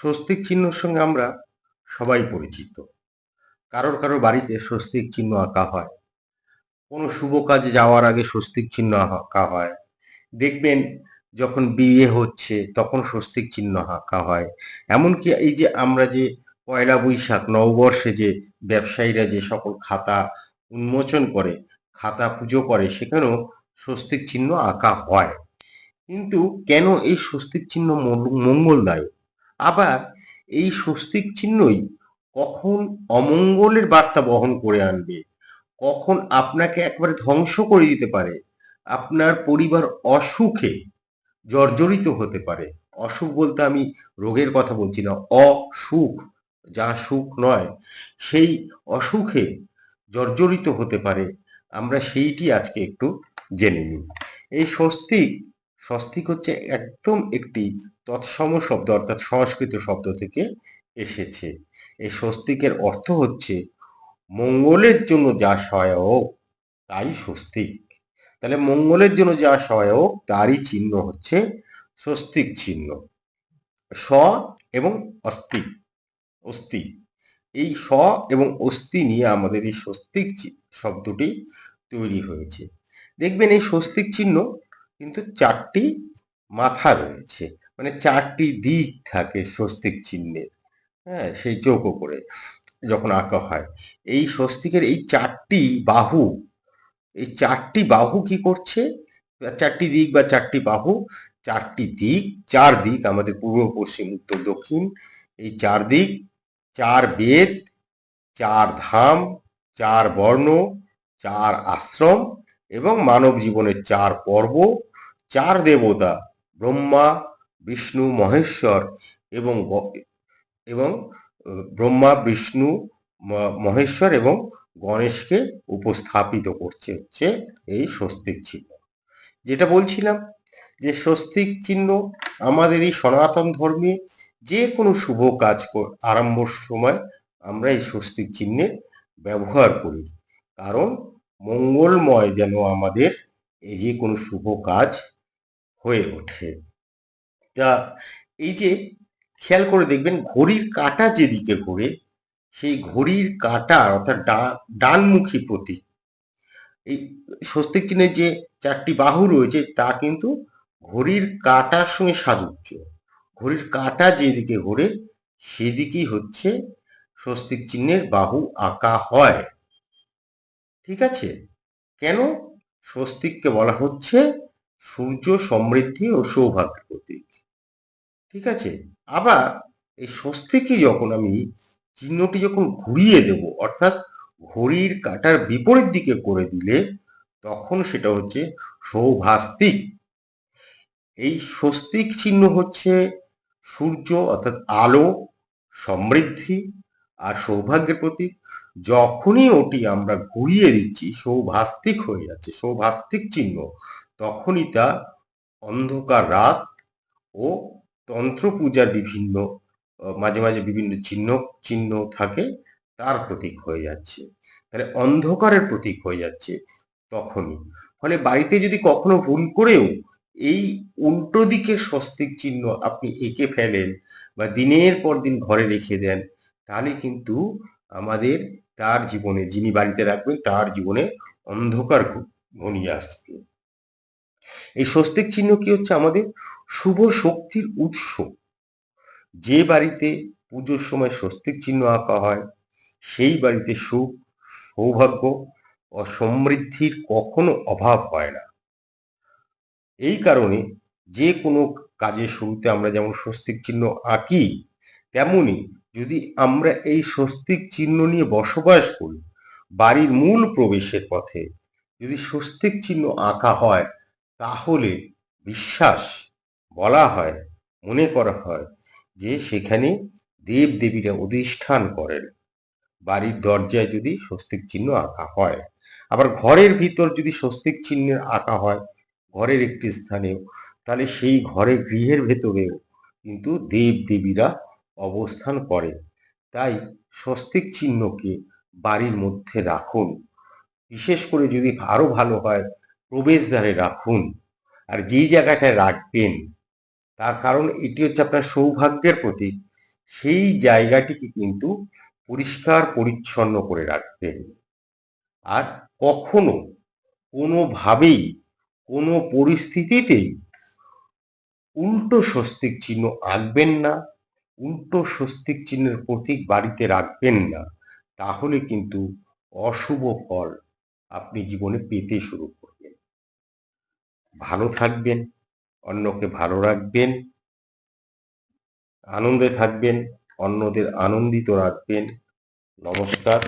স্বস্তিক চিহ্নর সঙ্গে আমরা সবাই পরিচিত। কারোর কারোর বাড়িতে স্বস্তিক চিহ্ন আঁকা হয়। কোনো শুভ কাজে যাওয়ার আগে স্বস্তিক চিহ্ন আঁকা হয়। দেখবেন যখন বিয়ে হচ্ছে তখন স্বস্তিক চিহ্ন আঁকা হয়। এমনকি এই যে আমরা যে পয়লা বৈশাখ, নববর্ষে যে ব্যবসায়ীরা যে সকল খাতা উন্মোচন করে, খাতা পুজো করে, সেখানেও স্বস্তিক চিহ্ন আঁকা হয়। কিন্তু কেন এই স্বস্তিক চিহ্ন মঙ্গ- মঙ্গলদায়ক? আবার এই স্বস্তিক চিহ্নই কখন অমঙ্গলের বার্তা বহন করে আনবে? কখন আপনাকে একবারে ধ্বংস করে দিতে পারে? আপনার পরিবার অসুখে জর্জরিত হতে পারে। অসুখ বলতে আমি রোগের কথা বলছি না, অসুখ, যা সুখ নয়, সেই অসুখে জর্জরিত হতে পারে। আমরা সেইটি আজকে একটু জেনে নিই। এই স্বস্তিক স্বস্তিক হচ্ছে একদম একটি তৎসম শব্দ অর্থাৎ সংস্কৃত শব্দ থেকে এসেছে। এই স্বস্তিকের অর্থ হচ্ছে, মঙ্গলের জন্য যা সহায়ক, তাই স্বস্তিক। তাহলে মঙ্গলের জন্য যা সহায়ক, তারই চিহ্ন হচ্ছে স্বস্তিক চিহ্ন। স এবং অস্তি অস্তি এই স এবং অস্তি নিয়ে আমাদের এই স্বস্তিক শব্দটি তৈরি হয়েছে। দেখবেন এই স্বস্তিক চিহ্ন কিন্তু চারটি মাথা রয়েছে। মানে চারটি দিক থাকে স্বস্তিক চিহ্নের। হ্যাঁ সেই চৌকো করে যখন আঁকা হয়। এই স্বস্তিকের এই চারটি বাহু, এই চারটি বাহু কি করছে? চারটি দিক বা চারটি বাহু, চারটি দিক, চার দিক আমাদের পূর্ব, পশ্চিম, উত্তর, দক্ষিণ। এই চার দিক, চার বেদ, চার ধাম, চার বর্ণ, চার আশ্রম এবং মানব জীবনের চার পর্ব, চার দেবতা, ব্রহ্মা, বিষ্ণু, মহেশ্বর এবং এবং ব্রহ্মা, বিষ্ণু মহেশ্বর এবং গণেশকে উপস্থাপিত করছে হচ্ছে এই স্বস্তিক চিহ্ন। যেটা বলছিলাম যে স্বস্তিক চিহ্ন আমাদের এই সনাতন ধর্মে যে কোনো শুভ কাজ আরম্ভর সময় আমরা এই স্বস্তিক চিহ্নের ব্যবহার করি। কারণ মঙ্গলময় যেন আমাদের এই যে কোনো শুভ কাজ হয়ে ওঠে। তা এই যে খেয়াল করে দেখবেন ঘড়ির কাঁটা যেদিকে ঘোরে, সেই ঘড়ির কাঁটা অর্থাৎ ডানমুখী প্রতীক, এই স্বস্তিক চিহ্নের যে চারটি বাহু রয়েছে তা কিন্তু ঘড়ির কাঁটার সঙ্গে সাযুজ্য। ঘড়ির কাঁটা যেদিকে ঘোরে, সেদিকেই হচ্ছে স্বস্তিক চিহ্নের বাহু আঁকা হয়। ঠিক আছে? কেন? স্বস্তিককে বলা হচ্ছে সূর্য সমৃদ্ধি ও সৌভাগ্যের প্রতীক। ঠিক আছে? আবার এই স্বস্তিকই যখন আমি চিহ্নটি যখন ঘুরিয়ে দেব, অর্থাৎ ঘড়ির কাঁটার বিপরীত দিকে করে দিলে, তখন সেটা হচ্ছে সৌভাস্তিক। এই স্বস্তিক চিহ্ন হচ্ছে সূর্য, অর্থাৎ আলো, সমৃদ্ধি আর সৌভাগ্যের প্রতীক, যখনই ওটি আমরা ঘুরিয়ে দিচ্ছি, সৌভাস্তিক হয়ে যাচ্ছে, সৌভাস্তিক চিহ্ন, তখনই তা অন্ধকার রাত ও তন্ত্র পূজার বিভিন্ন মাঝে মাঝে বিভিন্ন চিহ্ন চিহ্ন থাকে, তার প্রতীক হয়ে যাচ্ছে। তাহলে অন্ধকারের প্রতীক হয়ে যাচ্ছে তখনই। ফলে বাড়িতে যদি কখনো ভুল করেও এই উল্টো দিকে স্বস্তিক চিহ্ন আপনি এঁকে ফেলেন বা দিনের পর দিন ঘরে রেখে দেন তাহলে কিন্তু আমাদের তার জীবনে, যিনি বাড়িতে রাখবেন, তার জীবনে অন্ধকার ঘনিয়ে আসবে। এই স্বস্তিক চিহ্ন কি হচ্ছে? আমাদের শুভ শক্তির উৎস। যে বাড়িতে পুজোর সময় স্বস্তিক চিহ্ন আঁকা হয়, সেই বাড়িতে সুখ, সৌভাগ্য ও সমৃদ্ধির কখনো অভাব হয় না। এই কারণে যে কোনো কাজের শুরুতে আমরা যেমন স্বস্তিক চিহ্ন আঁকি, তেমনি যদি আমরা এই স্বস্তিক চিহ্ন নিয়ে বসবাস করি, বাড়ির মূল প্রবেশের পথে, যদি স্বস্তিক চিহ্ন আঁকা হয়, তাহলে বিশ্বাস বলা হয়, মনে করা হয় যে সেখানে দেব দেবীরা অধিষ্ঠান করেন। বাড়ির দরজায় যদি স্বস্তিক চিহ্ন আঁকা হয়, আবার ঘরের ভিতর যদি স্বস্তিক চিহ্নের আঁকা হয়, ঘরের একটি স্থানেও, তাহলে সেই ঘরের গৃহের ভেতরেও কিন্তু দেব দেবীরা অবস্থান করে। তাই স্বস্তিক চিহ্নকে বাড়ির মধ্যে রাখুন। বিশেষ করে যদি আরও ভালো হয়, প্রবেশদ্বারে রাখুন। আর যেই জায়গাটায় রাখবেন, তার কারণ এটি হচ্ছে আপনার সৌভাগ্যের প্রতীক। সেই জায়গাটিকে কিন্তু পরিষ্কার পরিচ্ছন্ন করে রাখবেন। আর কখনো কোনোভাবেই কোনো পরিস্থিতিতেই উল্টো স্বস্তিক চিহ্ন আঁকবেন না। উল্টো স্বস্তিক চিহ্নের প্রতীক বাড়িতে রাখবেন না। তাহলে কিন্তু অশুভ ফল আপনি জীবনে পেতে শুরু করবেন। ভালো থাকবেন, অন্যকে ভালো রাখবেন, আনন্দে থাকবেন, অন্যদের আনন্দিত রাখবেন। নমস্কার।